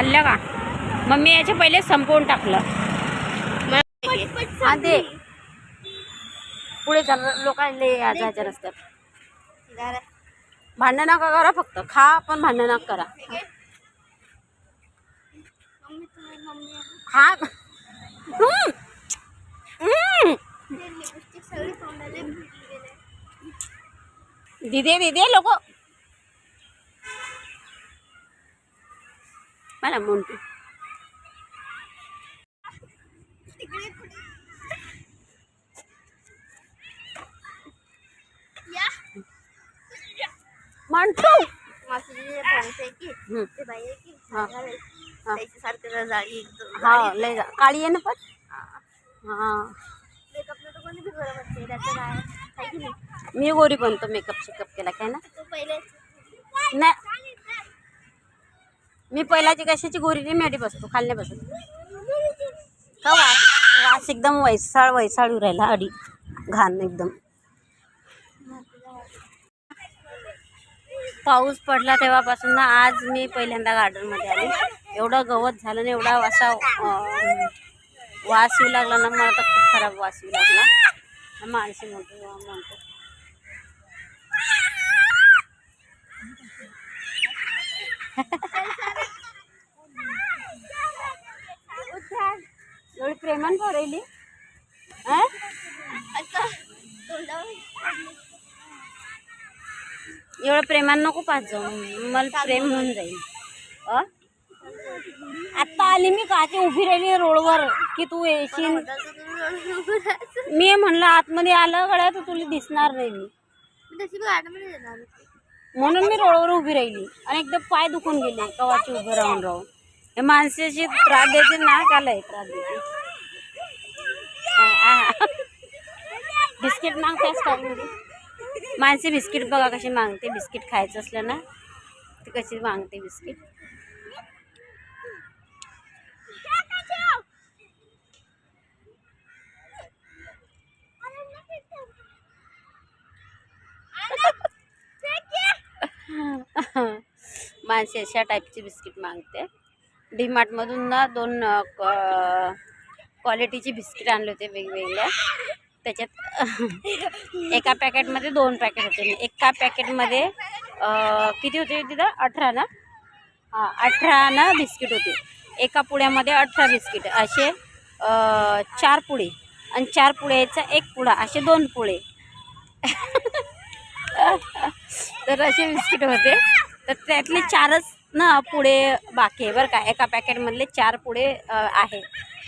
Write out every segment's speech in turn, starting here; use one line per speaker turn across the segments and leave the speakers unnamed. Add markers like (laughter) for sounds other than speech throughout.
खाल्ल्या का? मम्मी याच्या पहिले संपवून टाकलं. दे पुढे लोकांना आजार असतात भांडण नका करा फक्त. खा पण भांडण नका करा. खा. दिदे दिदे लोक मला मोंटू मोंटू हम्म. हा. हा.
सारखं जाळी एकदम
हा लय जा काळी आहे ना पण हा
मेकअपला तर कोणी बी बरं बसते त्याचं काय आहे की नाही
मी गोरी बनतो मेकअप शेकअप केला काय ना
तो पहिले
नाही मी पहिल्याची कशाची गोरी नाही मेडी बसतो खाल्ले बसत. का वास? वास एकदम वैसाळ वैसाळू राहिला अडी घाण एकदम. पाऊस पडला तेव्हापासून ना आज मी पहिल्यांदा गार्डनमध्ये आली. एवढं गवत झालं ना एवढा असा वास येऊ लागला ना मला तर खूप खराब वास येऊ लागला. माणसे म्हणतो म्हणतो. (laughs) हा
आता तोंडावर.
एवढं प्रेमान नको पाच जाऊ. मला प्रेम होऊन जाईल? आत्ता आली मी काचे उभी राहिली रोडवर की तू येशील? मी म्हणलं आतमध्ये आलं गड्या तर तुला दिसणार नाही मी. म्हणून मी रोडवर उभी राहिली. आणि एकदम पाय दुखून गेले. कवाची उभं राहून राहून. हे माणसाची त्रास देते ना? त्याला हे त्रास देते आ, आ. (laughs) बिस्किट मागतेस का माणसे बिस्किट बघा कशी मागते. बिस्किट खायचं असलं ना ती कशी मागते बिस्किट. (laughs) माणसे अशा टाईपची बिस्किट मागते. डीमार्टमधून ना दोन क्वालिटीची बिस्किट आणले होते वेगवेगळ्या. त्याच्यात (laughs) एका पॅकेटमध्ये दोन पॅकेट होते. एका पॅकेटमध्ये किती होते तिथं? अठरा ना? हां अठरा ना बिस्किट होते. एका पुड्यामध्ये अठरा बिस्किट. असे चार पुडे. आणि चार पुड्याचा एक पुडा. असे दोन पुडे. (laughs) तर असे बिस्किट होते. तर त्यातले चारच ना पुढे बाकी आहे बरं का? एका पॅकेटमधले चार पुढे आहे.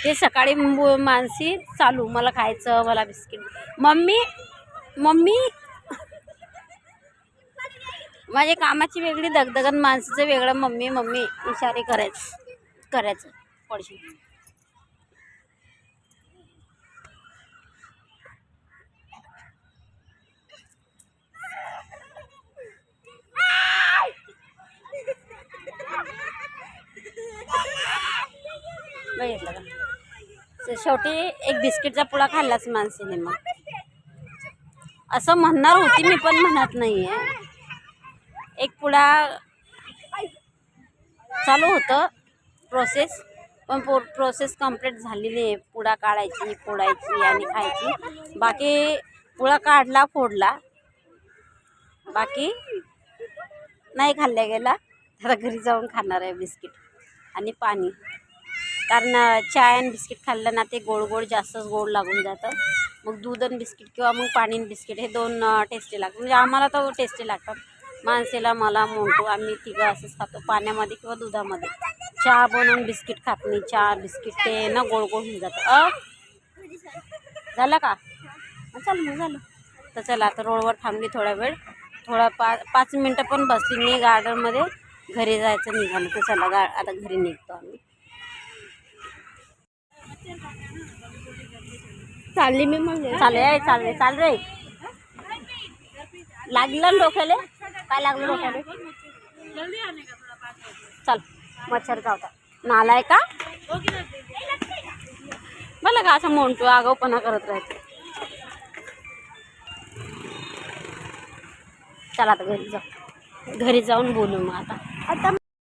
ते सकाळी मानसी चालू मला खायचं मला बिस्किट. Mummy mummy. माझ्या कामाची वेगळी दगदगन माणसाचं वेगळं. मम्मी मम्मी इशारे करायचं करायचं. पडशी बघितलं का? शेवटी एक बिस्किटचा पुडा खाल्लाच माणसाने मग. असं म्हणणार होती मी पण म्हणत नाही आहे एक पुडा चालू होतं प्रोसेस पण पो प्रोसेस कंप्लीट झालेली आहे. पुडा काढायची फोडायची आणि खायची. बाकी पुडा काढला फोडला. बाकी नाही खाल्ल्या गेला. तर घरी जाऊन खाणार आहे बिस्किट आणि पाणी. कारण चाय आणि बिस्किट खाल्लं ना ते गोड गोड जास्तच गोड लागून जातं. मग दूध आणि बिस्किट किंवा मग पाणी आणि बिस्किट हे दोन टेस्टी लागतात. म्हणजे आम्हाला तर टेस्टी लागतात. माणसेला मला मोंटू आम्ही तिघं असंच खातो पाण्यामध्ये किंवा दुधामध्ये. चहा बनवून बिस्किट खात नाही. चहा बिस्किट ते ना गोड गोड होऊन जातं. अ? झालं का? चल मग झालं. तर चला आता रोडवर थांबली थोडा वेळ. थोडा पा पाच मिनटं पण बसली नाही गार्डनमध्ये. घरी जायचं निघालं तर चला गा आता घरी निघतो आम्ही.
चालली मी मग.
चाल रे चाल रे चाल रे लागलं डोक्याले? काय लागलं डोक्याले? चल मच्छर चावता नाला आहे का? मला का असं म्हणतो आगाऊपणा करत राहते? चला आता घरी जाऊ. घरी जाऊन बोलू मग आता.
आता